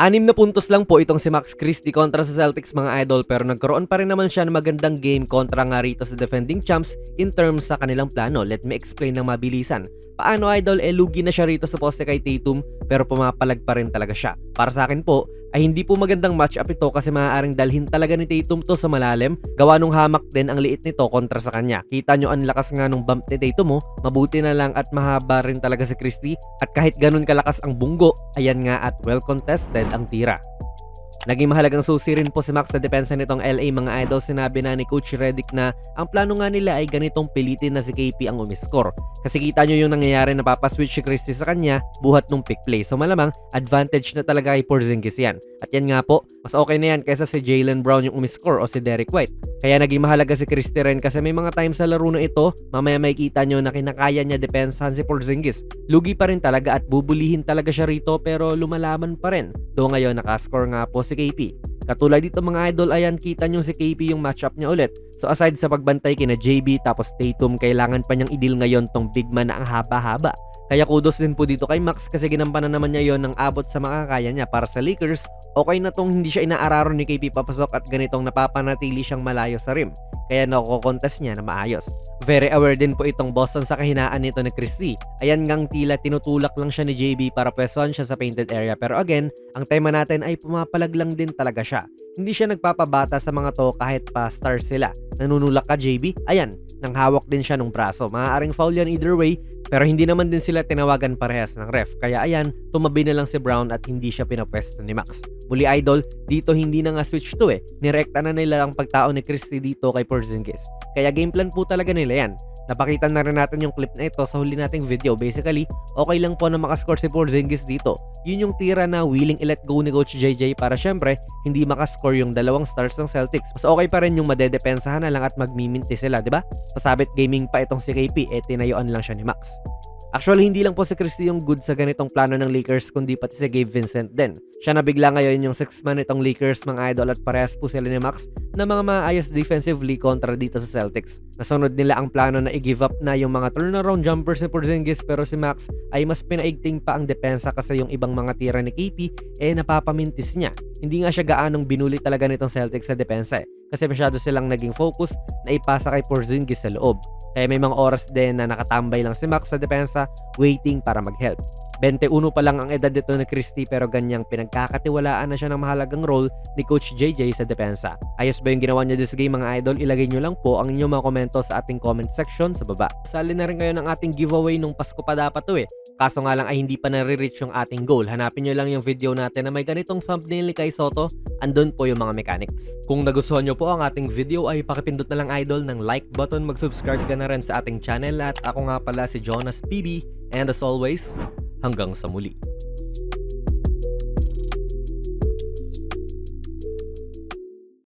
Anim na puntos lang po itong si Max Christie kontra sa Celtics mga idol pero nagkaroon pa rin naman siya ng magandang game kontra nga rito sa defending champs in terms sa kanilang plano. Let me explain ng mabilisan. Paano idol, eh lugi na siya rito sa poste kay Tatum pero pumapalag pa rin talaga siya. Para sa akin po, ay hindi po magandang matchup ito kasi maaaring dalhin talaga ni Tatum to sa malalim. Gawa nung hamak din ang liit nito kontra sa kanya. Kita nyo ang lakas nga nung bump ni Tatum mo, mabuti na lang at mahaba rin talaga si Christie at kahit ganun kalakas ang bunggo, ayan nga at well contested ang tira. Naging mahalagang susi rin po si Max sa depensa nitong LA mga idol. Sinabi na ni Coach Redick na ang plano nga nila ay ganitong pilitin na si KP ang umiskor. Kasi kita nyo yung nangyayari na papaswitch si Christie sa kanya buhat nung pick play. So malamang advantage na talaga kay Porzingis yan. At yan nga po, mas okay na yan kaysa si Jalen Brown yung umiskor o si Derek White. Kaya naging mahalaga si Christie rin kasi may mga times sa laro na ito, mamaya makikita nyo na kinakaya niya depensahan si Porzingis. Lugi pa rin talaga at bubulihin talaga siya rito pero lumalaman pa rin. Do ngayon nakascore nga po si KP. Katulad dito mga idol, ayan kita nyo si KP yung matchup niya ulit. So aside sa pagbantay kina JB tapos Tatum, kailangan pa niyang idil ngayon tong big man na ang haba-haba. Kaya kudos din po dito kay Max kasi ginampanan naman niya yon ng abot sa makakaya niya para sa Lakers. Okay na tong hindi siya inaararo ni KP papasok at ganitong napapanatili siyang malayo sa rim. Kaya nako-contest niya na maayos. Very aware din po itong Boston sa kahinaan nito ni Christie. Ayan ngang tila tinutulak lang siya ni JB para pwestuhan siya sa painted area. Pero again, ang tema natin ay pumapalag lang din talaga siya. Hindi siya nagpapabata sa mga to kahit pa star sila. Nanunulak ka JB? Ayan, nang hawak din siya ng braso. Maaaring foul yan either way, pero hindi naman din sila tinawagan parehas ng ref. Kaya ayan, tumabi na lang si Brown at hindi siya pinapwesto ni Max. Muli idol, dito hindi na nga switch to eh. Nirekta na nila ang pagtao ni Christie dito kay Porzingis. Kaya game plan po talaga nila yan. Napakita na rin natin yung clip na ito sa huli nating video. Basically, okay lang po na makascore si Porzingis dito. Yun yung tira na willing i-let go ni Coach JJ para syempre, hindi makascore yung dalawang stars ng Celtics. Mas okay pa rin yung madedepensahan na lang at magmiminti sila, di ba? Pasabit gaming pa itong si KP, eh tinayuan lang siya ni Max. Actually, hindi lang po si Christie yung good sa ganitong plano ng Lakers kundi pati si Gabe Vincent din. Siya na bigla ngayon yung 6 man itong Lakers mga idol at parehas po sila ni Max na mga maayos defensively kontra dito sa Celtics. Nasunod nila ang plano na i-give up na yung mga turnaround jumpers ni Porzingis pero si Max ay mas pinaigting pa ang depensa kasi yung ibang mga tira ni KP eh napapamintis niya. Hindi nga siya gaanong binuli talaga nitong Celtics sa depensa eh kasi masyado silang naging focus na ipasa kay Porzingis sa loob. Kaya may mga oras din na nakatambay lang si Max sa depensa waiting para mag-help. 21 pa lang ang edad nito ni Christie pero ganyang pinagkakatiwalaan na siya ng mahalagang role ni Coach JJ sa depensa. Ayos ba yung ginawa niya this game mga idol? Ilagay nyo lang po ang inyong mga komento sa ating comment section sa baba. Sali na rin kayo ng ating giveaway nung Pasko pa dapat to eh. Kaso nga lang ay hindi pa nare-reach yung ating goal. Hanapin nyo lang yung video natin na may ganitong thumbnail ni Kai Soto. Andun po yung mga mechanics. Kung nagustuhan nyo po ang ating video ay pakipindot na lang idol ng like button. Mag-subscribe ka na rin sa ating channel at ako nga pala si Jonas PB. And as always, Hanggang sa muli.